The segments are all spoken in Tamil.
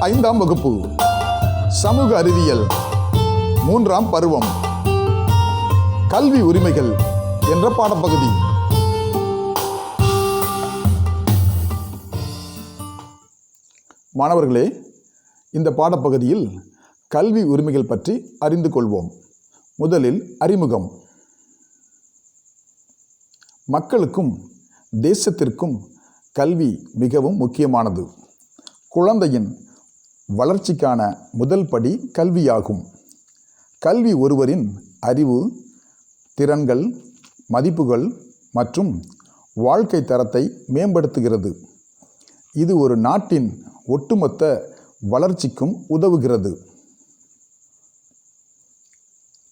ஐந்தாம் வகுப்பு. சமூக அறிவியல். மூன்றாம் பருவம். கல்வி உரிமைகள் என்ற பாடப்பகுதி. மாணவர்களே இந்த பாடப்பகுதியில் கல்வி உரிமைகள் பற்றி அறிந்து கொள்வோம். முதலில் அறிமுகம். மக்களுக்கும் தேசத்திற்கும் கல்வி மிகவும் முக்கியமானது. குழந்தையின் வளர்ச்சிக்கான முதல் படி கல்வியாகும். கல்வி ஒருவரின் அறிவு திறன்கள் மதிப்புகள் மற்றும் வாழ்க்கை தரத்தை மேம்படுத்துகிறது. இது ஒரு நாட்டின் ஒட்டுமொத்த வளர்ச்சிக்கும் உதவுகிறது.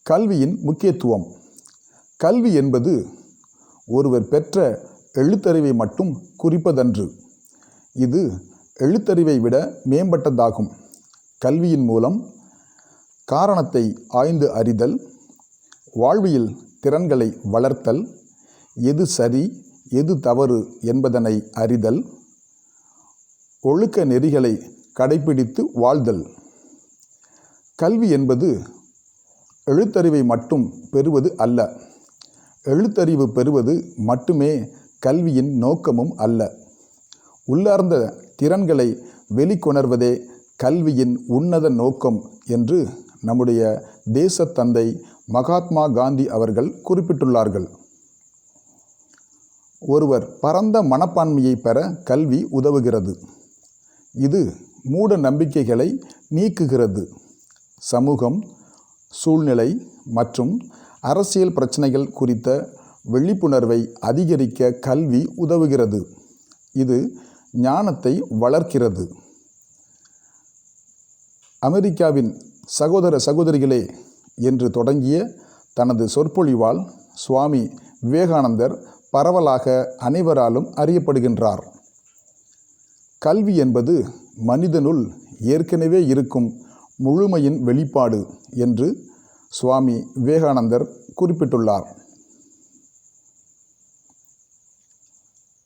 கல்வியின் முக்கியத்துவம். கல்வி என்பது ஒருவர் பெற்ற எழுத்தறிவை மட்டும் குறிப்பதன்று. இது எழுத்தறிவை விட மேம்பட்டதாகும். கல்வியின் மூலம் காரணத்தை ஆய்ந்து அறிதல் வாழ்வியல் திறன்களை வளர்த்தல் எது சரி எது தவறு என்பதனை அறிதல் ஒழுக்க நெறிகளை கடைபிடித்து வாழ்தல். கல்வி என்பது எழுத்தறிவை மட்டும் பெறுவது அல்ல. எழுத்தறிவு பெறுவது மட்டுமே கல்வியின் நோக்கமும் அல்ல. உள்ளார்ந்த திறன்களை வெளிக்கொணர்வதே கல்வியின் உன்னத நோக்கம் என்று நம்முடைய தேசத்தந்தை மகாத்மா காந்தி அவர்கள் குறிப்பிட்டுள்ளார்கள். ஒருவர் பரந்த மனப்பான்மையை பெற கல்வி உதவுகிறது. இது மூட நம்பிக்கைகளை நீக்குகிறது. சமூகம் சூழ்நிலை மற்றும் அரசியல் பிரச்சனைகள் குறித்த விழிப்புணர்வை அதிகரிக்க கல்வி உதவுகிறது. இது ஞானத்தை வளர்க்கிறது. அமெரிக்காவின் சகோதர சகோதரிகளே என்று தொடங்கிய தனது சொற்பொழிவால் சுவாமி விவேகானந்தர் பரவலாக அனைவராலும் அறியப்படுகின்றார். கல்வி என்பது மனிதனுள் ஏற்கனவே இருக்கும் முழுமையின் வெளிப்பாடு என்று சுவாமி விவேகானந்தர் குறிப்பிட்டுள்ளார்.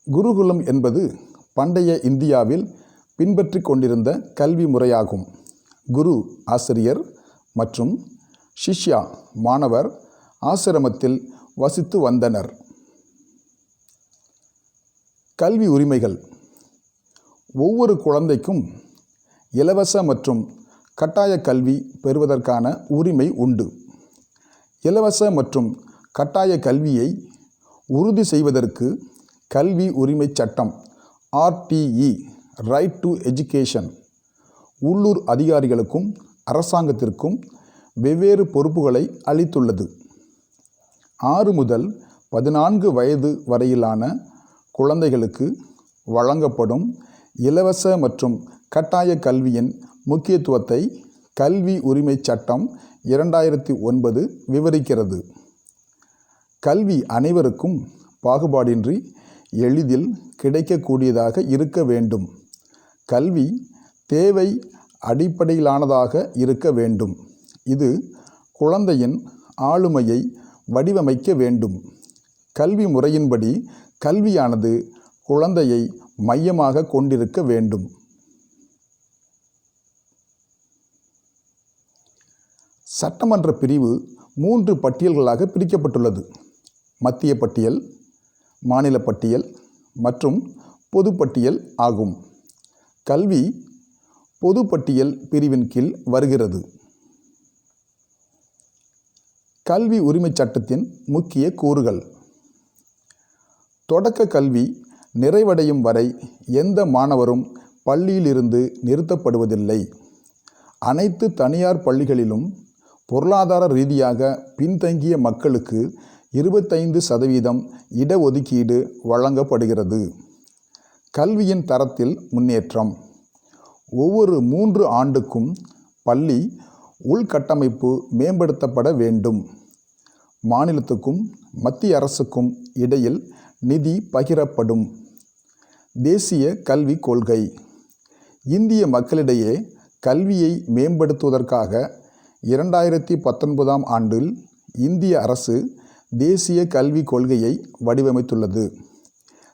குருகுலம் என்பது பண்டைய இந்தியாவில் பின்பற்றி கொண்டிருந்த கல்வி முறையாகும். குரு ஆசிரியர் மற்றும் சிஷ்யா மாணவர் ஆசிரமத்தில் வசித்து வந்தனர். கல்வி உரிமைகள். ஒவ்வொரு குழந்தைக்கும் இலவச மற்றும் கட்டாய கல்வி பெறுவதற்கான உரிமை உண்டு. இலவச மற்றும் கட்டாய கல்வியை உறுதி செய்வதற்கு கல்வி உரிமை சட்டம் ஆர்டிஇ ரைட் டு எஜுகேஷன் உள்ளூர் அதிகாரிகளுக்கும் அரசாங்கத்திற்கும் வெவ்வேறு பொறுப்புகளை அளித்துள்ளது. ஆறு முதல் பதினான்கு வயது வரையிலான குழந்தைகளுக்கு வழங்கப்படும் இலவச மற்றும் கட்டாய கல்வியின் முக்கியத்துவத்தை கல்வி உரிமை சட்டம் இரண்டாயிரத்தி ஒன்பது விவரிக்கிறது. கல்வி அனைவருக்கும் பாகுபாடின்றி எளிதில் கிடைக்கக்கூடியதாக இருக்க வேண்டும். கல்வி தேவை அடிப்படையிலானதாக இருக்க வேண்டும். இது குழந்தையின் ஆளுமையை வடிவமைக்க வேண்டும். கல்வி முறையின்படி கல்வியானது குழந்தையை மையமாக கொண்டிருக்க வேண்டும். சட்டமன்ற பிரிவு மூன்று பட்டியல்களாக பிரிக்கப்பட்டுள்ளது. மத்திய பட்டியல் மாநில பட்டியல் மற்றும் பொதுப்பட்டியல் ஆகும். கல்வி பொதுப்பட்டியல் பிரிவின் கீழ் வருகிறது. கல்வி உரிமைச் சட்டத்தின் முக்கிய கூறுகள். தொடக்க கல்வி நிறைவடையும் வரை எந்த மாணவரும் பள்ளியிலிருந்து நிறுத்தப்படுவதில்லை. அனைத்து தனியார் பள்ளிகளிலும் பொருளாதார ரீதியாக பின்தங்கிய மக்களுக்கு இருபத்தைந்து சதவீதம் இடஒதுக்கீடு வழங்கப்படுகிறது. கல்வியின் தரத்தில் முன்னேற்றம். ஒவ்வொரு மூன்று ஆண்டுக்கும் பள்ளி உள்கட்டமைப்பு மேம்படுத்தப்பட வேண்டும். மாநிலத்துக்கும் மத்திய அரசுக்கும் இடையில் நிதி பகிரப்படும். தேசிய கல்விக் கொள்கை. இந்திய மக்களிடையே கல்வியை மேம்படுத்துவதற்காக இரண்டாயிரத்தி பத்தொன்பதாம் ஆண்டில் இந்திய அரசு தேசிய கல்விக் கொள்கையை வடிவமைத்துள்ளது.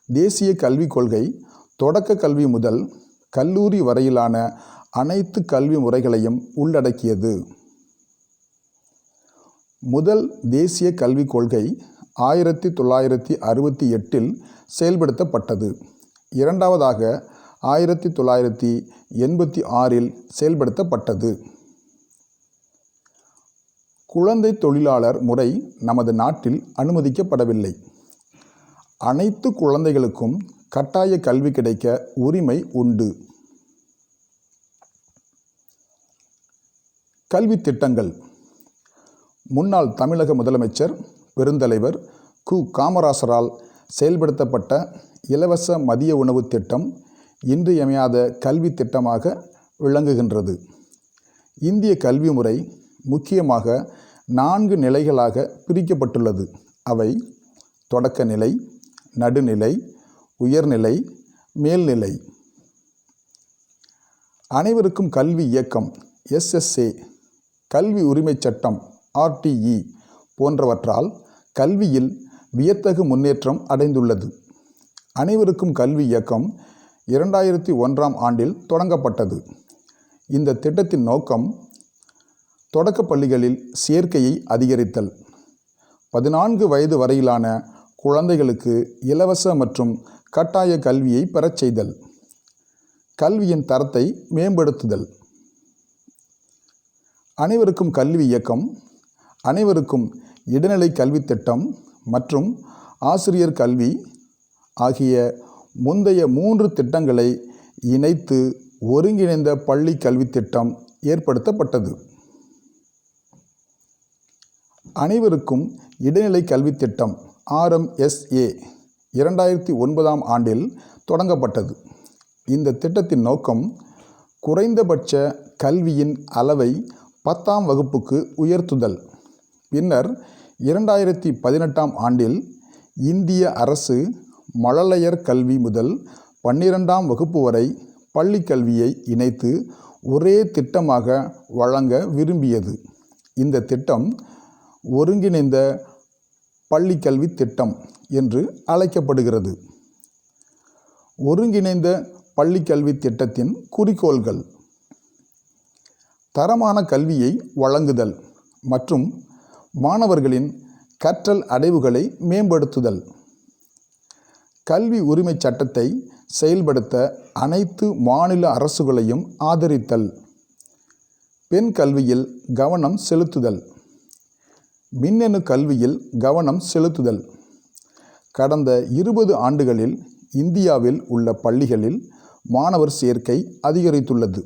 தேசிய கல்விக் கொள்கை தொடக்க கல்வி முதல் கல்லூரி வரையிலான அனைத்து கல்வி முறைகளையும் உள்ளடக்கியது. முதல் தேசிய கல்விக் கொள்கை ஆயிரத்தி தொள்ளாயிரத்தி அறுபத்தி எட்டில் செயல்படுத்தப்பட்டது. இரண்டாவதாக ஆயிரத்தி தொள்ளாயிரத்தி எண்பத்தி ஆறில் செயல்படுத்தப்பட்டது. குழந்தை தொழிலாளர் முறை நமது நாட்டில் அனுமதிக்கப்படவில்லை. அனைத்து குழந்தைகளுக்கும் கட்டாய கல்வி கிடைக்க உரிமை உண்டு. கல்வித் திட்டங்கள். முன்னாள் தமிழக முதலமைச்சர் பெருந்தலைவர் கு. காமராசரால் செயல்படுத்தப்பட்ட இலவச மதிய உணவு திட்டம் இன்றியமையாத கல்வி திட்டமாக விளங்குகின்றது. இந்திய கல்வி முறை முக்கியமாக நான்கு நிலைகளாக பிரிக்கப்பட்டுள்ளது. அவை தொடக்க நிலை நடுநிலை உயர்நிலை மேல்நிலை. அனைவருக்கும் கல்வி இயக்கம் எஸ்எஸ்ஏ கல்வி உரிமைச் சட்டம் ஆர்டிஇ போன்றவற்றால் கல்வியில் வியத்தகு முன்னேற்றம் அடைந்துள்ளது. அனைவருக்கும் கல்வி இயக்கம் இரண்டாயிரத்தி ஒன்றாம் ஆண்டில் தொடங்கப்பட்டது. இந்த திட்டத்தின் நோக்கம் தொடக்கப் பள்ளிகளில் சேர்க்கையை அதிகரித்தல். பதினான்கு வயது வரையிலான குழந்தைகளுக்கு இலவச மற்றும் கட்டாய கல்வியை பெறச் செய்தல். கல்வியின் தரத்தை மேம்படுத்துதல். அனைவருக்கும் கல்வி இயக்கம் அனைவருக்கும் இடைநிலை கல்வி திட்டம் மற்றும் ஆசிரியர் கல்வி ஆகிய முந்தைய மூன்று திட்டங்களை இணைத்து ஒருங்கிணைந்த பள்ளி கல்வி திட்டம் ஏற்படுத்தப்பட்டது. அனைவருக்கும் இடைநிலை கல்வி திட்டம் ஆர்எம்எஸ்ஏ இரண்டாயிரத்தி ஒன்பதாம் ஆண்டில் தொடங்கப்பட்டது. இந்த திட்டத்தின் நோக்கம் குறைந்தபட்ச கல்வியின் அளவை பத்தாம் வகுப்புக்கு உயர்த்துதல். பின்னர் இரண்டாயிரத்தி பதினெட்டாம் ஆண்டில் இந்திய அரசு மழலையர் கல்வி முதல் பன்னிரெண்டாம் வகுப்பு வரை பள்ளி கல்வியை இணைத்து ஒரே திட்டமாக வழங்க விரும்பியது. இந்த திட்டம் ஒருங்கிணைந்த பள்ளி கல்வி திட்டம் என்று அழைக்கப்படுகிறது. ஒருங்கிணைந்த பள்ளி கல்வி திட்டத்தின் குறிக்கோள்கள். தரமான கல்வியை வழங்குதல் மற்றும் மாணவர்களின் கற்றல் அடைவுகளை மேம்படுத்துதல். கல்வி உரிமைச் சட்டத்தை செயல்படுத்த அனைத்து மாநில அரசுகளையும் ஆதரித்தல். பெண் கல்வியில் கவனம் செலுத்துதல். மின்னணு கல்வியில் கவனம் செலுத்துதல். கடந்த இருபது ஆண்டுகளில் இந்தியாவில் உள்ள பள்ளிகளில் மாணவர் சேர்க்கை அதிகரித்துள்ளது.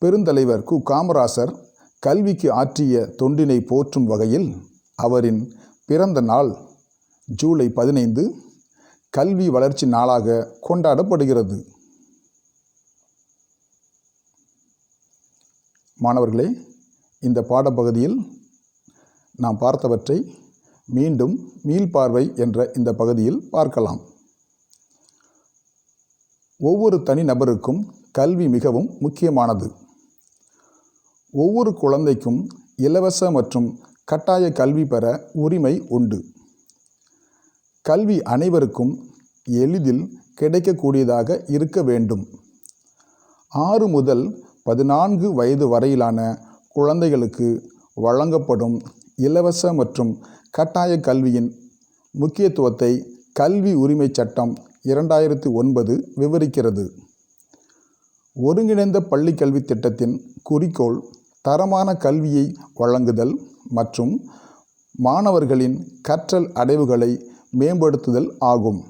பெருந்தலைவர் கு. காமராசர் கல்விக்கு ஆற்றிய தொண்டினை போற்றும் வகையில் அவரின் பிறந்த நாள் ஜூலை பதினைந்து கல்வி வளர்ச்சி நாளாக கொண்டாடப்படுகிறது. மாணவர்களே இந்த பாடப்பகுதியில் நாம் பார்த்தவற்றை மீண்டும் மீள்பார்வை என்ற இந்த பகுதியில் பார்க்கலாம். ஒவ்வொரு தனிநபருக்கும் கல்வி மிகவும் முக்கியமானது. ஒவ்வொரு குழந்தைக்கும் இலவச மற்றும் கட்டாய கல்வி பெற உரிமை உண்டு. கல்வி அனைவருக்கும் எளிதில் கிடைக்கக்கூடியதாக இருக்க வேண்டும். ஆறு முதல் பதினான்கு வயது வரையிலான குழந்தைகளுக்கு வழங்கப்படும் இலவச மற்றும் கட்டாய கல்வியின் முக்கியத்துவத்தை கல்வி உரிமைச் சட்டம் இரண்டாயிரத்தி ஒன்பது விவரிக்கிறது. ஒருங்கிணைந்த பள்ளிக்கல்வி திட்டத்தின் குறிக்கோள் தரமான கல்வியை வழங்குதல் மற்றும் மாணவர்களின் கற்றல் அடைவுகளை மேம்படுத்துதல் ஆகும்.